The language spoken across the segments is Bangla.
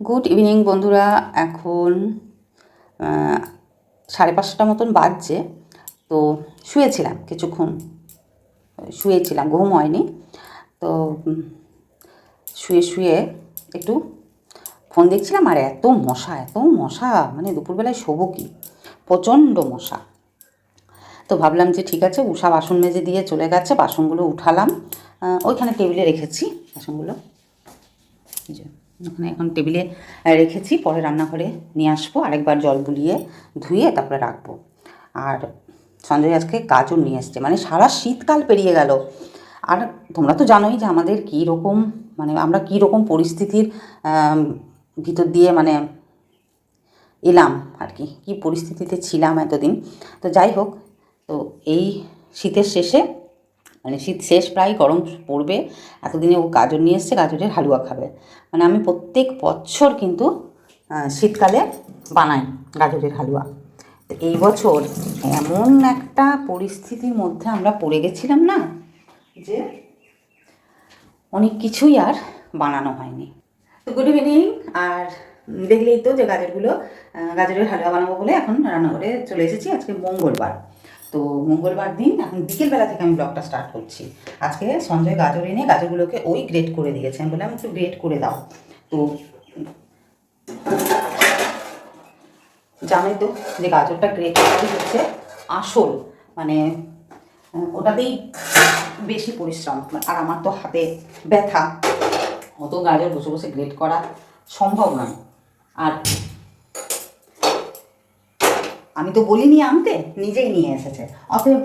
গুড ইভিনিং বন্ধুরা। এখন সাড়ে পাঁচটা মতন বাজছে। তো শুয়েছিলাম কিছুক্ষণ। শুয়েছিলাম, ঘুম হয়নি। তো শুয়ে শুয়ে একটু ফোন দেখছিলাম, আর এত মশা এত মশা। মানে দুপুরবেলায় শোবো কি? প্রচণ্ড মশা। তো ভাবলাম যে ঠিক আছে, উষা বাসন মেজে দিয়ে চলে গেছে, বাসনগুলো উঠালাম। ওইখানে টেবিলে রেখেছি বাসনগুলো। ওখানে এখন টেবিলে রেখেছি, পরে রান্নাঘরে নিয়ে আসব, আরেকবার জল বুলিয়ে ধুয়ে তারপরে রাখব। আর সঞ্জয় আজকে গাজর নিয়ে এসছে মানে সারা শীতকাল পেরিয়ে গেল। আর তোমরা তো জানোই যে আমাদের কী রকম মানে আমরা কী রকম পরিস্থিতির ভিতর দিয়ে মানে এলাম আর কি, কী পরিস্থিতিতে ছিলাম এতদিন। তো যাই হোক, তো এই শীতের শেষে মানে শীত শেষ, প্রায় গরম পড়বে, এতদিনে ও গাজর নিয়ে এসছে, গাজরের হালুয়া খাবে। মানে আমি প্রত্যেক বছর কিন্তু শীতকালে বানাই গাজরের হালুয়া। তো এই বছর এমন একটা পরিস্থিতির মধ্যে আমরা পড়ে গেছিলাম না, যে অনেক কিছুই আর বানানো হয়নি। তো গুড ইভিনিং আর দেখলেই তো যে গাজরগুলো গাজরের হালুয়া বানাবো বলে এখন রান্নাঘরে চলে এসেছি, আজকে মঙ্গলবার। তো মঙ্গলবার দিন এখন বিকেলবেলা থেকে আমি ব্লগটা স্টার্ট করছি। আজকে সঞ্জয় গাজর এনে গাজরগুলোকে ওই গ্রেট করে দিয়েছে। আমি বললাম একটু গ্রেট করে দাও। তো জানোই তো যে গাজরটা গ্রেট করাই হচ্ছে আসল। মানে ওটাতেই বেশি পরিশ্রম। আর আমার তো হাতে ব্যথা। অত গাজর বসে বসে গ্রেট করা সম্ভব নয়। আর আমি তো বলিনি আনতে, নিজেই নিয়ে এসেছে। অতএব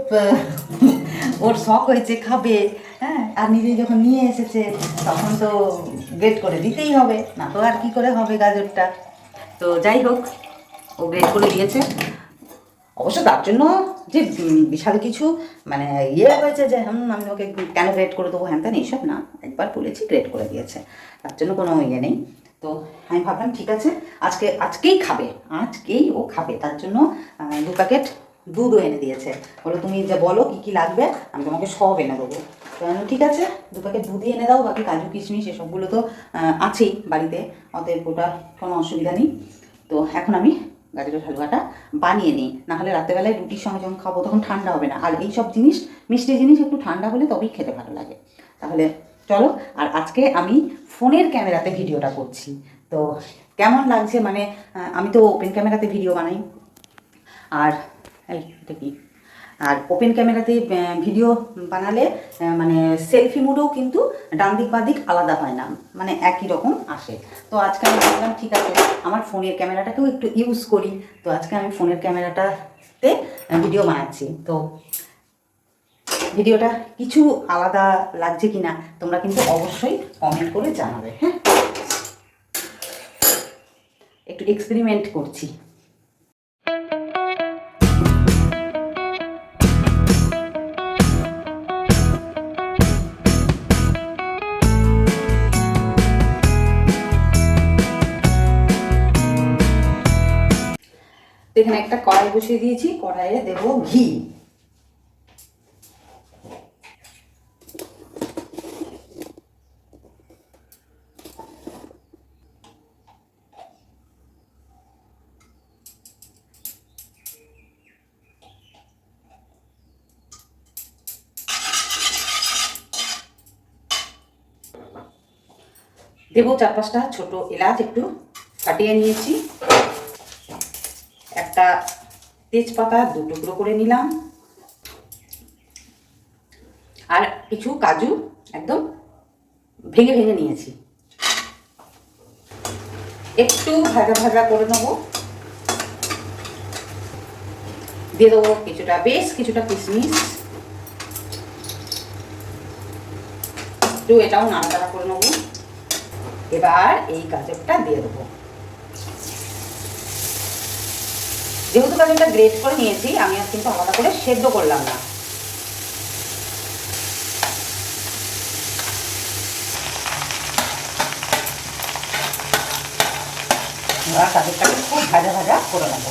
ওর শখ হয়েছে খাবে হ্যাঁ? আর নিজেই যখন নিয়ে এসেছে, তখন তো গ্রেট করে দিতেই হবে, না তো আর কি করে হবে গাজরটা? তো যাই হোক, ও গ্রেট করে দিয়েছে। অবশ্য তার জন্য যে বিশাল কিছু মানে ইয়ে হয়েছে যে, হুম, আমি ওকে কেন গ্রেড করে দেবো, হ্যান ত্যান, এইসব না। একবার বলেছি গ্রেড করে দিয়েছে। তার জন্য কোনো ইয়ে নেই। তো আমি ভাবলাম, ঠিক আছে, আজকে, আজকেই খাবে। আজকেই ও খাবে, তার জন্য দু প্যাকেট দুধও এনে দিয়েছে। বলো তুমি যা বলো, কী কী লাগবে, আমি তোমাকে সব এনে দেবো। তো ঠিক আছে, দু প্যাকেট দুধই এনে দাও, বাকি কাজু, কিশমিশ, এসবগুলো তো আছেই বাড়িতে, অতএব ওটা কোনো অসুবিধা নেই। তো এখন আমি গাজরের হালুয়াটা বানিয়ে নিই। নাহলে রাত্রেবেলায় রুটির সঙ্গে যখন খাব, তখন ঠান্ডা হবে না। আর এই সব জিনিস, মিষ্টি জিনিস একটু ঠান্ডা হলে তবেই খেতে ভালো লাগে। তাহলে চলো, আর আজকে আমি ফোনের ক্যামেরাতে ভিডিওটা করছি। তো কেমন লাগছে? মানে আমি তো ওপেন ক্যামেরাতে ভিডিও বানাই। আর এটা কি? আর ওপেন ক্যামেরাতে ভিডিও বানালে মানে সেলফি মুডেও কিন্তু ডান দিক বা দিক আলাদা হয় না। মানে একই রকম আসে। তো আজকে আমি ভাবলাম ঠিক আছে, আমার ফোনের ক্যামেরাটাকেও একটু ইউজ করি। তো আজকে আমি ফোনের ক্যামেরাটাতে ভিডিও বানাচ্ছি। তো ভিডিওটা কিছু আলাদা লাগছে কি না তোমরা কিন্তু অবশ্যই কমেন্ট করে জানাবে হ্যাঁ? একটু এক্সপেরিমেন্ট করছি। এখানে একটা কড়াই বসিয়ে দিয়েছি, কড়াইয়ে দেবো ঘি। দেবো চার পাঁচটা ছোট এলাচ একটু কাটিয়ে নিয়েছি। একটা তেজপাতা দু টুকরো করে নিলাম। আর কিছু কাজু একদম ভেঙে ভেঙে নিয়েছি। একটু ভাজা ভাজা করে নেব। দিয়ে দেবো কিছুটা বেশ কিছুটা কিশমিশ। একটু এটাও নাড়াচাড়া করে নেব। এবার এই গাজরটা দিয়ে দেবো। যেহেতু গাজরটা গ্রেট করে নিয়েছি, আমি আর কিন্তু আলাদা করে সেদ্ধ করলাম না। গাজরটাকে খুব ভাজা ভাজা করে নেব।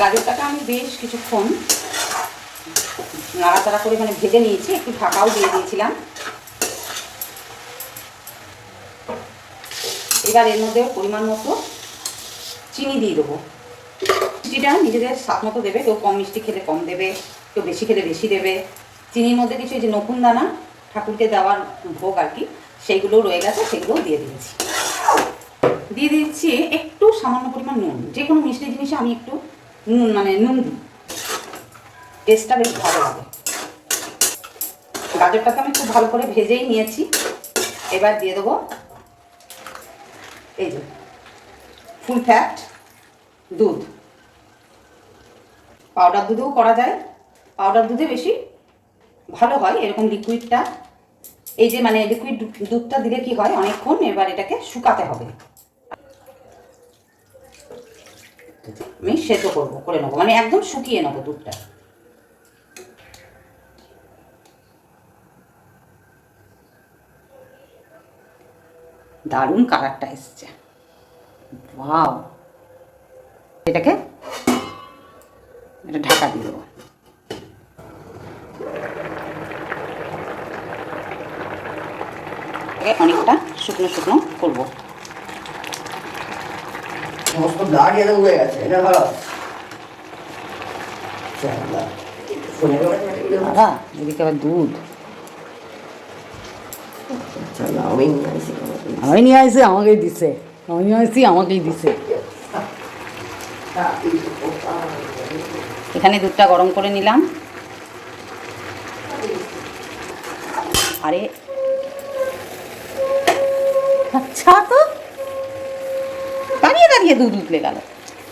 গাজরটাকে আমি বেশ কিছুক্ষণ নাড়াচাড়া করে মানে ভেজে নিয়েছি, একটু ঢাকাও দিয়ে দিয়েছিলাম। এবার এর মধ্যে পরিমাণ মতো চিনি দিয়ে দেবো। মিষ্টিটা নিজেদের স্বাদ মতো দেবে, কেউ কম মিষ্টি খেলে কম দেবে, কেউ বেশি খেলে বেশি দেবে। চিনির মধ্যে কিছু যে নকুন দানা, ঠাকুরকে দেওয়ার ভোগ আর কি, সেইগুলো রয়ে গেছে সেগুলোও দিয়ে দিয়েছি। দিয়ে দিচ্ছি একটু সামান্য পরিমাণ নুন যে কোনো মিষ্টি জিনিসে আমি একটু নুন মানে নুন টেস্টটা বেশ ভালো লাগে। গাজরটাকে আমি খুব ভালো করে ভেজেই নিয়েছি। এবার দিয়ে দেবো এই যে ফুল ফ্যাট দুধ। পাউডার দুধেও করা যায়। পাউডার দুধে বেশি ভালো হয় এরকম লিকুইডটা এই যে মানে লিকুইড দুধটা দিলে কি হয়, অনেকক্ষণ এবার এটাকে শুকাতে হবে। আমি সেদ্ধ করব, করে নেব। মানে একদম শুকিয়ে নেব দুধটা। দারুণ কালারটা এসছে। ওয়াও। এটাকে এটা ঢাকা দিয়ে দেবো। অনেকটা শুকনো শুকনো করব। সমস্ত ব্লাড উড়ে গেছে এটা ভালো। দাদা এদিকে আবার দুধ। আমি নিয়ে আসি আমাকেই দিছে। আমি নিয়ে আসি আমাকেই দিছে। এখানে দুধটা গরম করে নিলাম। আরে আচ্ছা তো। দুধ উতলে গেল।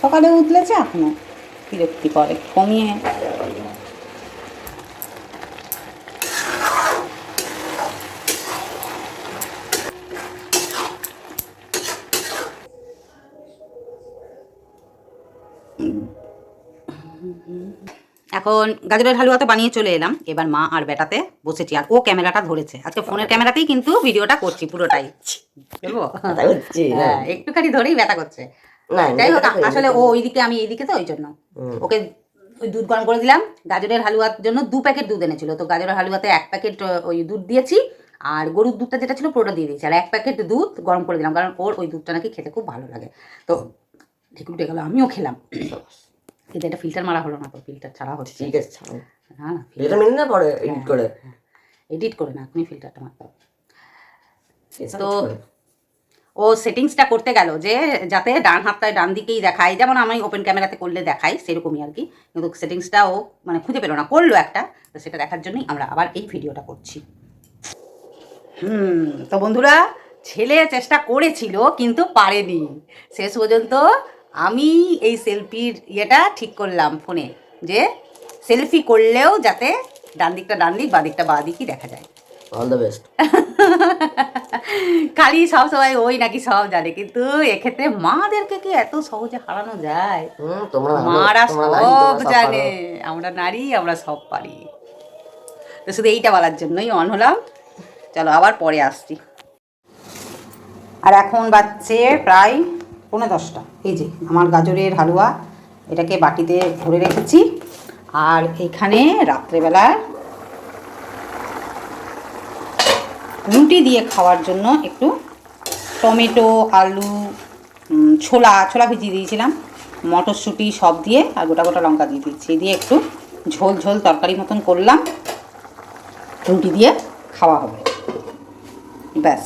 সকালে উতলেছে এখনও বিরক্তি করে কমিয়ে এখন গাজরের হালুয়া তো বানিয়ে চলে এলাম। এবার মা আর বেটাতে বসেছি আর ও ক্যামেরাটা ধরেছে। আজকে ফোনের ক্যামেরাতেই কিন্তু ভিডিওটা করছি পুরোটাই? হ্যাঁ একটুখানি ধরেই ব্যথা করছে। যাই হোক আসলে ও ওইদিকে আমি এইদিকে তো ওই জন্য ওকে ওই দুধ গরম করে দিলাম। গাজরের হালুয়ার জন্য দু প্যাকেট দুধ এনেছিল। তো গাজরের হালুয়াতে এক প্যাকেট ওই দুধ দিয়েছি। আর গরুর দুধটা যেটা ছিল পুরোটা দিয়ে দিয়েছি। আর এক প্যাকেট দুধ গরম করে দিলাম। কারণ ওর ওই দুধটা নাকি খেতে খুব ভালো লাগে। তো উঠে গেলো আমিও খেলাম। কিন্তু এটা ফিল্টার মারা হলো না তো। ফিল্টার ছাড়া হচ্ছে। ঠিক আছে না না এটা মেনে না পরে এডিট করে। এডিট করে না এখনই ফিল্টারটা মারতে হবে। তো। ও সেটিংসটা করতে গেল যে যাতে ডান হাতটায় ডান দিকেই দেখায়। যেমন আমি ওপেন ক্যামেরাতে করলে দেখাই, সেরকমই আর কি। কিন্তু সেটিংসটা ও মানে খুঁজে পেল না, করল একটা। তো সেটা দেখার জন্যই আমরা আবার এই ভিডিওটা করছি। হুম, তো বন্ধুরা, ছেলে চেষ্টা করেছিল কিন্তু পারেনি। শেষ পর্যন্ত আমি এই সেলফির ইয়েটা ঠিক করলাম ফোনে যে সেলফি করলেও যাতে ডান দিকটা ডান দিক, বা দিকটা বা দিকই দেখা যায়। অল দ্য বেস্ট খালি সব সময় ওই নাকি সব জানে কিন্তু এক্ষেত্রে মাদেরকে কি এত সহজে হারানো যায়? মারা সব জানে আমরা নারী আমরা সব পারি। তো শুধু এইটা বলার জন্যই অন হলাম। চলো আবার পরে আসছি। আর এখন বাচ্চে প্রায় পনেরো দশটা। এই যে আমার গাজরের হালুয়া এটাকে বাটিতে ভরে রেখেছি। আর এখানে রাত্রেবেলা রুটি দিয়ে খাওয়ার জন্য একটু টমেটো, আলু ছোলা ছোলা ভিজিয়ে দিয়েছিলাম। মটরশুঁটি সব দিয়ে আর গোটা গোটা লঙ্কা দিয়ে দিচ্ছি দিয়ে একটু ঝোল ঝোল তরকারি মতন করলাম। রুটি দিয়ে খাওয়া হবে। ব্যাস,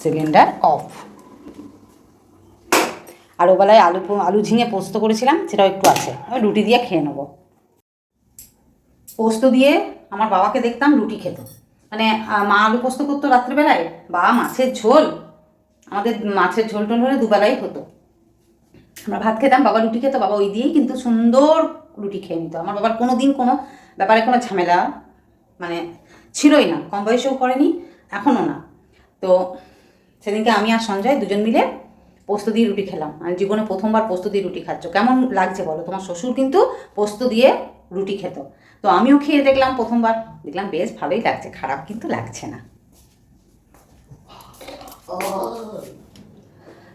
সিলিন্ডার অফ। আর ওবেলায় আলু আলু ঝিঙে পোস্ত করেছিলাম, সেটাও একটু আছে। আমি রুটি দিয়ে খেয়ে নেব। পোস্ত দিয়ে আমার বাবাকে দেখতাম রুটি খেত। মানে মা আলু পোস্ত করতো রাত্রিবেলায়? বা, মাছের ঝোল। আমাদের মাছের ঝোল টোল হলে দুবেলাই হতো। আমরা ভাত খেতাম, বাবা রুটি খেতো, বাবা ওই দিয়েই কিন্তু সুন্দর রুটি খেয়ে নিত। আমার বাবার কোনো দিন কোনো ব্যাপারে কোনো ঝামেলা মানে ছিলই না। কম বয়সেও করেনি, এখনও না। তো, সেদিনকে আমি আর সঞ্জয় দুজন মিলে পোস্ত দিয়ে রুটি খেলাম। আমি জীবনে প্রথমবার পোস্ত দিয়ে রুটি খাচ্ছ। কেমন লাগছে বলো? তোমার শ্বশুর কিন্তু পোস্ত দিয়ে রুটি খেত। তো আমিও খেয়ে দেখলাম প্রথমবার। দেখলাম বেশ ভালোই লাগছে, খারাপ কিন্তু লাগছে না।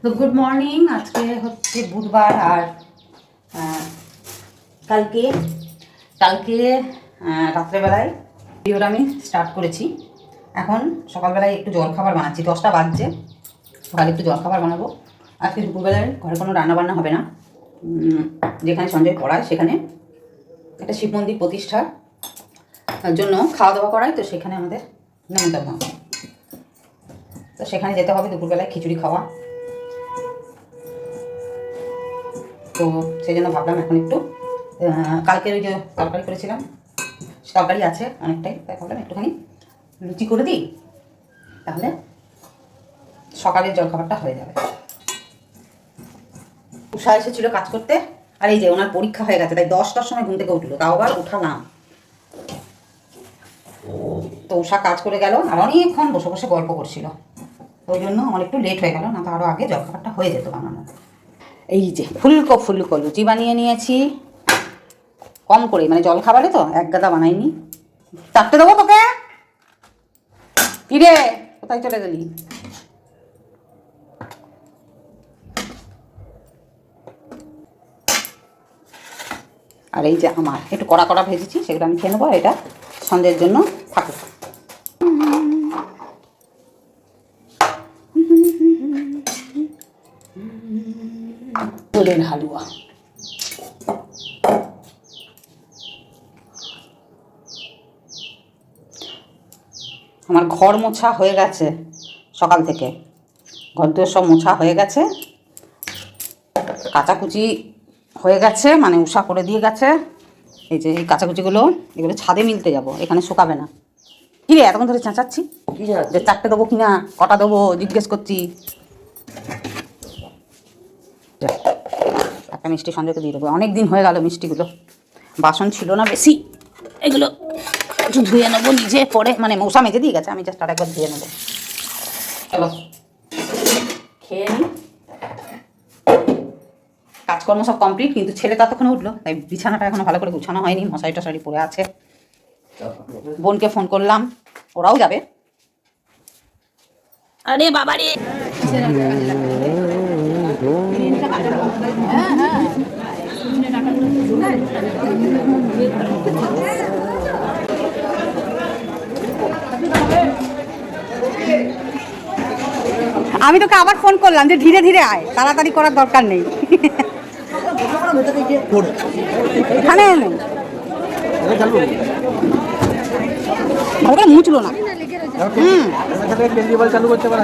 তো গুড মর্নিং। আজকে হচ্ছে বুধবার আর কালকে কালকে রাত্রেবেলায় ভিডিওটা আমি স্টার্ট করেছি। এখন সকালবেলায় একটু জলখাবার বানাচ্ছি। দশটা বাজছে। সকালে একটু জলখাবার বানাবো। আজকে দুপুরবেলায় ঘরে কোনো রান্নাবান্না হবে না। যেখানে সঞ্জয় পড়ায় সেখানে একটা শিব মন্দির প্রতিষ্ঠার জন্য খাওয়া দাওয়া করায়, তো সেখানে আমাদের নেমন্তন্ন। তো সেখানে যেতে হবে দুপুরবেলায় খিচুড়ি খাওয়া। তো সেই জন্য ভাবলাম এখন একটু কালকের ওই যে তরকারি করেছিলাম তরকারি আছে অনেকটাই, তাই ভাবলাম একটুখানি লুচি করে দিই, তাহলে সকালের জলখাবারটা হয়ে যাবে। উষা এসেছিল কাজ করতে, আর এই যে ওনার পরীক্ষা হয়ে গেছে, তাই দশটার সময় ঘুম থেকে উঠল, তাও আবার উঠালাম তো উষা কাজ করে গেল, আর অনেকক্ষণ বসে বসে গল্প করছিল। ওই জন্য আমার একটু লেট হয়ে গেল না তো আরও আগে জলখাবারটা হয়ে যেত বানানো এই যে ফুলকো ফুলকো লুচি বানিয়ে নিয়েছি, কম করে মানে জল খাবারে তো, এক গাদা বানাইনি। চারটে দেবো তোকে? কিরে কোথায় চলে গেলি? আর এই যে আমার একটু কড়া কড়া ভেজেছি সেগুলো আমি খেয়ে নেব আর এটা সন্ধ্যের জন্য থাকুক। হালুয়া। আমার ঘর মোছা হয়ে গেছে সকাল থেকে। ঘর দুয়ার সব মোছা হয়ে গেছে। কাচাকুচি হয়ে গেছে মানে উষা করে দিয়ে গেছে। এই যে এই কাচাকুচিগুলো এগুলো ছাদে মিলতে যাব এখানে শুকাবে না। কি রে এতক্ষণ ধরে চেঁচাচ্ছি? যে চারটে দেবো কিনা কটা দেবো জিজ্ঞেস করছি। একটা মিষ্টি সন্ধ্যেকে দিয়ে দেবো। অনেক দিন হয়ে গেল মিষ্টিগুলো। বাসন ছিল না বেশি। এগুলো একটু ধুয়ে নেব নিজে পরে মানে মৌসা মেজে দিয়ে গেছে আমি জাস্ট আর একবার ধুয়ে নেব। চলো খেয়ে নিই কাজকর্ম সব কমপ্লিট কিন্তু ছেলে ততক্ষণে উঠল। তাই বিছানাটা এখনও ভালো করে গুছানো হয়নি মশারি টশারি পড়ে আছে। বোনকে ফোন করলাম ওরাও যাবে। আরে বাবা রে আমি তোকে আবার ফোন করলাম যে ধীরে ধীরে আয় তাড়াতাড়ি করার দরকার নেই। এখানে এলেন ভালো করে মুছলো না। হুম। চালু করতে পারে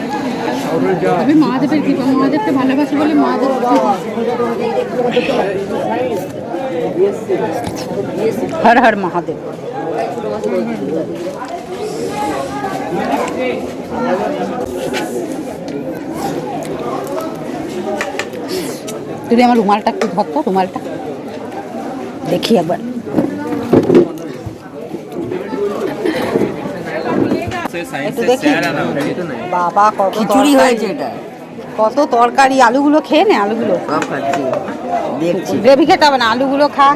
তবে মহাদেবের কৃপা মহাদেবকে ভালোবাসি বলে মহাদেব হর হর মহাদেব তুই আমার রুমালটা একটু ধরতো রুমালটা দেখি একবার একটু দেখি। বাবা কত খিচুড়ি তরকারি। হয়েছে এটা। কত তরকারি আলুগুলো খেয়ে নে আলুগুলো। দেখছি। গ্রেভি খেতে হবে না আলুগুলো খা।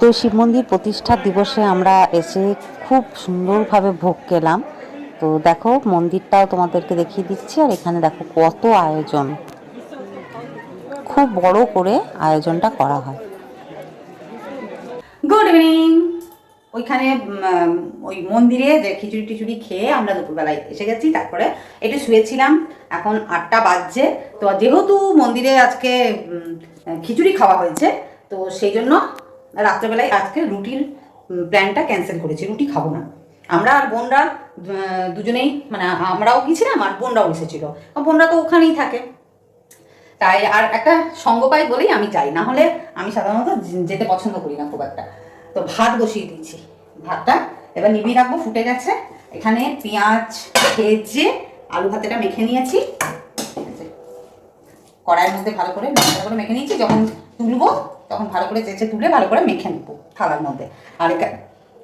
তো শিব মন্দির প্রতিষ্ঠা দিবসে আমরা এসে খুব সুন্দরভাবে ভোগ খেলাম। তো দেখো মন্দিরটাও তোমাদেরকে দেখিয়ে দিচ্ছি আর এখানে দেখো কত আয়োজন। খুব বড় করে আয়োজনটা করা হয়। গুড ইভিনিং ওইখানে ওই মন্দিরে যে খিচুড়ি টিচুড়ি খেয়ে আমরা দুপুরবেলায় এসে গেছি, তারপরে একটু শুয়েছিলাম। এখন আটটা বাজছে। তো যেহেতু মন্দিরে আজকে খিচুড়ি খাওয়া হয়েছে, তো সেই জন্য রাত্রেবেলায় আজকে রুটির প্ল্যানটা ক্যান্সেল করেছি। রুটি খাব না। আমরা আর বোনরা দুজনেই মানে আমরাও গেছিলাম আর বোনরাও এসেছিল। বোনরা তো ওখানেই থাকে। তাই আর একটা সঙ্গ পাই বলেই আমি যাই। না হলে আমি সাধারণত যেতে পছন্দ করি না খুব একটা। তো ভাত বসিয়ে দিয়েছি। ভাতটা এবার নিবিয়ে রাখব, ফুটে গেছে। এখানে পেঁয়াজ ভেজে আলু ভাতেটা মেখে নিয়েছি। কড়াইয়ের মধ্যে ভালো করে ভালো করে মেখে নিয়েছি। যখন তুলবো, তখন ভালো করে চেঁচে তুলে ভালো করে মেখে নেব থালার মধ্যে। আর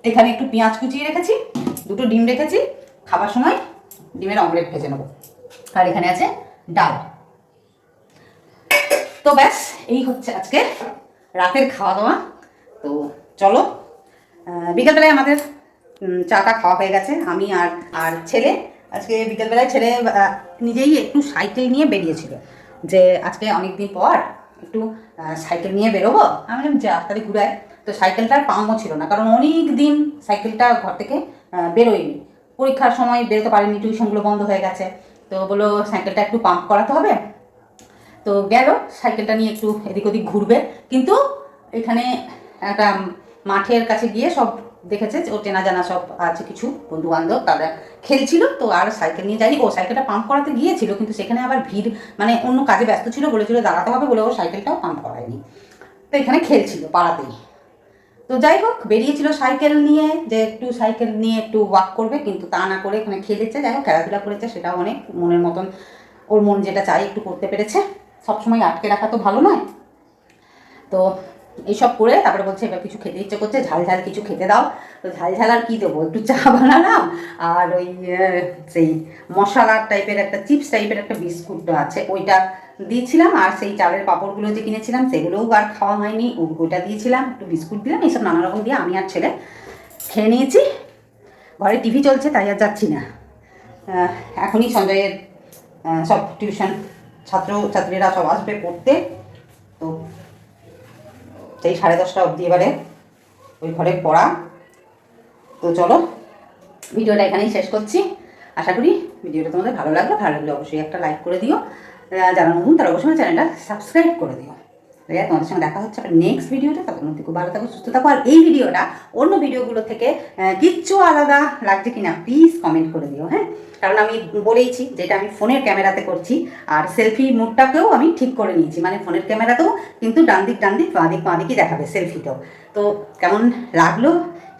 এখানে একটু পেঁয়াজ কুচিয়ে রেখেছি, দুটো ডিম রেখেছি। খাবার সময় ডিমের অমলেট ভেজে নেব। আর এখানে আছে ডাল। তো ব্যাস, এই হচ্ছে আজকে রাতের খাওয়া দাওয়া তো চলো বিকেলবেলায় আমাদের চাটা খাওয়া হয়ে গেছে। আমি আর আর ছেলে, আজকে বিকেলবেলায় ছেলে নিজেই একটু সাইকেল নিয়ে বেরিয়েছিল। যে আজকে অনেক দিন পর একটু সাইকেল নিয়ে বেরোবো। আমি বললাম, যা, তাহলে ঘুরায় তো সাইকেলটার পাম্পও ছিল না, কারণ অনেক দিন সাইকেলটা ঘর থেকে বেরোয়নি। পরীক্ষার সময় বেরোতে পারেনি, টিউশনগুলো বন্ধ হয়ে গেছে। তো বলল, সাইকেলটা একটু পাম্প করাতে হবে। তো গেল, সাইকেলটা নিয়ে একটু এদিক ওদিক ঘুরবে। কিন্তু এখানে একটা মাঠের কাছে গিয়ে সব দেখেছে ও চেনা জানা সব আছে, কিছু বন্ধু বান্ধব তারা খেলছিল, তো আর সাইকেল নিয়ে যায়নি। ও সাইকেলটা পাম্প করাতে গিয়েছিল, কিন্তু সেখানে আবার ভিড় মানে অন্য কাজে ব্যস্ত ছিল, বলেছিল দাঁড়াতে হবে বলে ও সাইকেলটাও পাম্প করায়নি। তো এখানে খেলছিল পাড়াতেই। তো যাই হোক, বেরিয়েছিল সাইকেল নিয়ে, যে একটু সাইকেল নিয়ে একটু ওয়াক করবে, কিন্তু তা না করে এখানে খেলেছে। যাই হোক, খেলাধুলা করেছে, সেটাও অনেক মনের মতন, ওর মন যেটা চাই একটু করতে পেরেছে। সবসময় আটকে রাখা তো ভালো নয়। তো এইসব করে তারপরে বলছে, এবার কিছু খেতে ইচ্ছে করছে, ঝাল ঝাল কিছু খেতে দাও। তো ঝাল ঝাল আর কী দেবো? একটু চা বানালাম, আর ওই সেই মশলা টাইপের একটা, চিপস টাইপের একটা বিস্কুট আছে, ওইটা দিয়েছিলাম, আর সেই চালের পাঁপড়গুলো যে কিনেছিলাম, সেগুলোও আর খাওয়া হয়নি, ওইটা দিয়েছিলাম, একটু বিস্কুট দিলাম, এইসব নানা রকম দিয়ে আমি আর ছেলে খেয়ে নিয়েছি। ঘরে টিভি চলছে, তাই আর যাচ্ছি না। এখনই সঞ্জয়ের সব টিউশন ছাত্র ছাত্রীরা সব আসবে পড়তে। তো সেই সাড়ে দশটা অবধি এবারে ওই ঘরে পড়া। তো চলো, ভিডিওটা এখানেই শেষ করছি। আশা করি ভিডিওটা তোমাদের ভালো লাগল। ভালো লাগলে অবশ্যই একটা লাইক করে দিও। যারা নতুন তারা অবশ্যই চ্যানেলটা সাবস্ক্রাইব করে দিও। আছে তোমাদের সঙ্গে দেখা হচ্ছে আবার নেক্সট ভিডিওটা তখন খুব ভালো থাকো, সুস্থ থাকো। আর এই ভিডিওটা অন্য ভিডিওগুলো থেকে কিচ্ছু আলাদা লাগছে কিনা প্লিজ কমেন্ট করে দিও হ্যাঁ? কারণ আমি বলেইছি যেটা আমি ফোনের ক্যামেরাতে করছি, আর সেলফি মুডটাকেও আমি ঠিক করে নিয়েছি। মানে ফোনের ক্যামেরাতেও কিন্তু ডান দিক ডান দিক বাঁ দিক বাঁ দিকই দেখাবে সেলফিটাও তো কেমন লাগল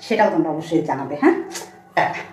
সেটাও তোমরা অবশ্যই জানাবে হ্যাঁ? টাটা।